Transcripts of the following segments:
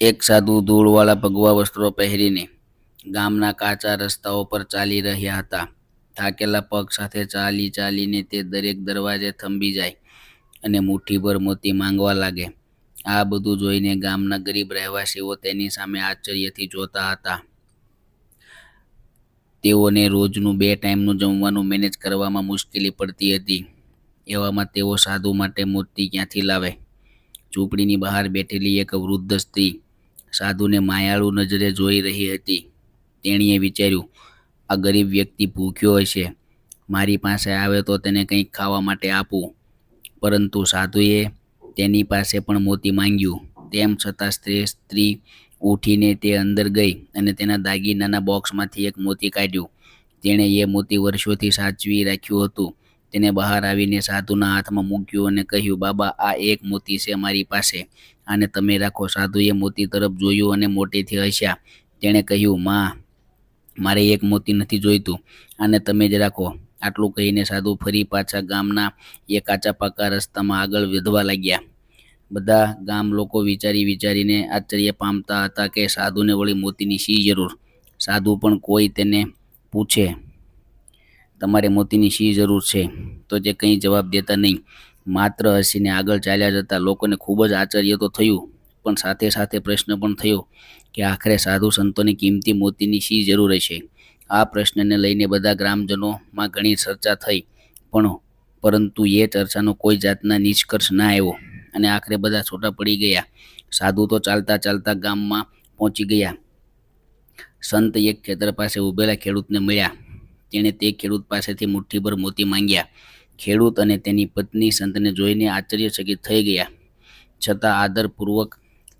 એક સાધુ ધૂળવાળા ભગવા વસ્ત્રો પહેરીને ગામના કાચા રસ્તાઓ પર ચાલી રહ્યા હતા. થાકેલા પગ સાથે ચાલી ચાલીને તે દરેક દરવાજે થંભી જાય અને મુઠ્ઠીભર મોતી માંગવા લાગે. આ બધું જોઈને ગામના ગરીબ રહેવાસીઓ તેની સામે આશ્ચર્યથી જોતા હતા. તેઓને રોજનું બે ટાઈમનું જમવાનું મેનેજ કરવામાં મુશ્કેલી પડતી હતી. એવામાં તેઓ સાધુ માટે મૂર્તિ ક્યાંથી લાવે? ઝૂંપડીની બહાર બેઠેલી એક વૃદ્ધ સ્ત્રી સાધુને માયાળુ નજરે જોઈ રહી હતી. તેણીએ વિચાર્યું, આ ગરીબ વ્યક્તિ ભૂખ્યો હશે. મારી પાસે આવે તો તેને કંઈક ખાવા માટે આપું. પરંતુ સાધુએ તેની પાસે પણ મોતી માંગ્યું. તેમ છતાં સ્ત્રી સ્ત્રી ઉઠીને તે અંદર ગઈ અને તેના દાગીનાના બોક્સમાંથી એક મોતી કાઢ્યું. તેણે એ મોતી વર્ષોથી સાચવી રાખ્યું હતું. તેને બહાર આવીને સાધુના હાથમાં મૂક્યું અને કહ્યું, બાબા, આ એક મોતી છે મારી પાસે. આને તમે રાખો. સાધુએ મોતી તરફ જોયું અને મોટેથી હસ્યા. તેણે કહ્યું, માં, મારે એક મોતી નથી જોઈતું. આને તમે જ રાખો. આટલું કહીને સાધુ ફરી પાછા ગામના એ કાચા પાકા રસ્તામાં આગળ વધવા લાગ્યા. બધા ગામ લોકો વિચારી વિચારીને આશ્ચર્ય પામતા હતા કે સાધુને વળી મોતીની શી જરૂર? સાધુ પણ કોઈ તેને પૂછે તમારે મોતીની શી જરૂર છે? તો તે કંઈ જવાબ દેતા નહીં. માત્ર હસીને આગળ ચાલ્યા જતા લોકોને ખૂબ જ આશ્ચર્ય તો થયું, પણ સાથે સાથે પ્રશ્ન પણ થયો કે આખરે સાધુ સંતોની કિંમતી મોતીની શી જરૂર હશે? આ પ્રશ્નને લઈને બધા ગ્રામજનોમાં ઘણી ચર્ચા થઈ, પણ પરંતુ એ ચર્ચાનો કોઈ જાતના નિષ્કર્ષ ના આવ્યો અને આખરે બધા છૂટા પડી ગયા. સાધુ તો ચાલતા ચાલતા ગામમાં પહોંચી ગયા. સંત એક ખેતર પાસે ઊભેલા ખેડૂતને મળ્યા. તેણે તે ખેડૂત પાસેથી મુઠ્ઠીભર મોતી માંગ્યા. ખેડૂત અને તેની પત્ની સંતને જોઈને આશ્ચર્યચકિત થઈ ગયા. છતાં આદરપૂર્વક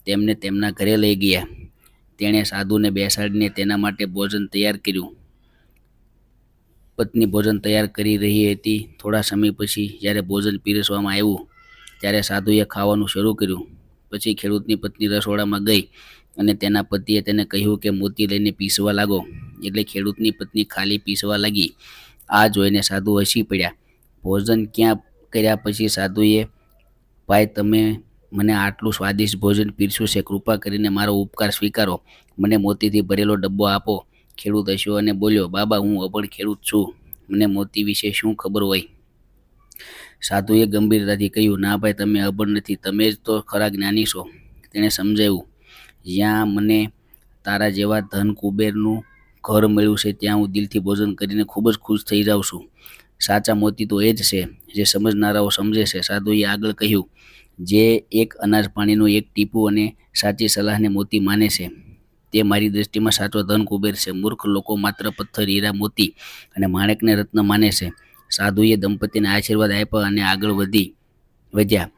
તેમને તેમના ઘરે લઈ ગયા. તેણે સાધુને બેસાડીને તેના માટે ભોજન તૈયાર કર્યું. પત્ની ભોજન તૈયાર કરી રહી હતી થોડા સમય પછી જ્યારે ભોજન પીરસવામાં આવ્યું, ત્યારે સાધુએ ખાવાનું શરૂ કર્યું. પછી ખેડૂતની પત્ની રસોડામાં ગઈ અને તેના પતિએ તેને કહ્યું કે મોતી લઈને પીસવા લાગો. એટલે ખેડૂતની પત્ની ખાલી પીસવા લાગી. આ જોઈને સાધુ હસી પડ્યા. ભોજન ક્યાં કર્યા પછી સાધુએ? ભાઈ, તમે મને આટલું સ્વાદિષ્ટ ભોજન પીરસ્યું છે, કૃપા કરીને મારો ઉપકાર સ્વીકારો. મને મોતીથી ભરેલો ડબ્બો આપો. ખેડૂત હસ્યો અને બોલ્યો, બાબા, હું અભણ ખેડૂત છું. મને મોતી વિશે શું ખબર હોય? સાધુએ ગંભીરતાથી કહ્યું, ના ભાઈ, તમે અભણ નથી, તમે જ તો ખરા જ્ઞાની છો. તેણે સમજાવ્યું, જ્યાં મને તારા જેવા ધન કુબેરનું ઘર મળ્યું છે, ત્યાં હું દિલથી ભોજન કરીને ખૂબ જ ખુશ થઈ જાઉં છું. સાચા મોતી તો એ જ છે, જે સમજનારાઓ સમજે છે. સાધુએ આગળ કહ્યું, જે એક અનાજ પાણીનું એક ટીપું અને સાચી સલાહને મોતી માને છે, તે મારી દૃષ્ટિમાં સાચો ધન કુબેર છે. મૂર્ખ લોકો માત્ર પથ્થર, હીરા, મોતી અને માણેકને રત્ન માને છે. સાધુએ દંપતીને આશીર્વાદ આપ્યા અને આગળ વધી વધ્યા.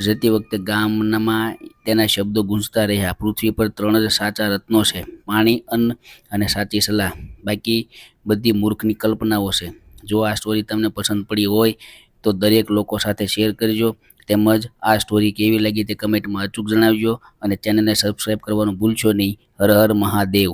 જતી વખતે ગામનામાં તેના શબ્દો ગૂંજતા રહ્યા. પૃથ્વી પર ત્રણ જ સાચા રત્નો છે. પાણી, અન્ન અને સાચી સલાહ. બાકી બધી મૂર્ખની કલ્પનાઓ છે. જો આ સ્ટોરી તમને પસંદ પડી હોય તો દરેક લોકો સાથે શેર કરજો. તેમજ આ સ્ટોરી કેવી લાગી તે કમેન્ટમાં અચૂક જણાવજો અને ચેનલને સબસ્ક્રાઈબ કરવાનું ભૂલશો નહીં. હર હર મહાદેવ.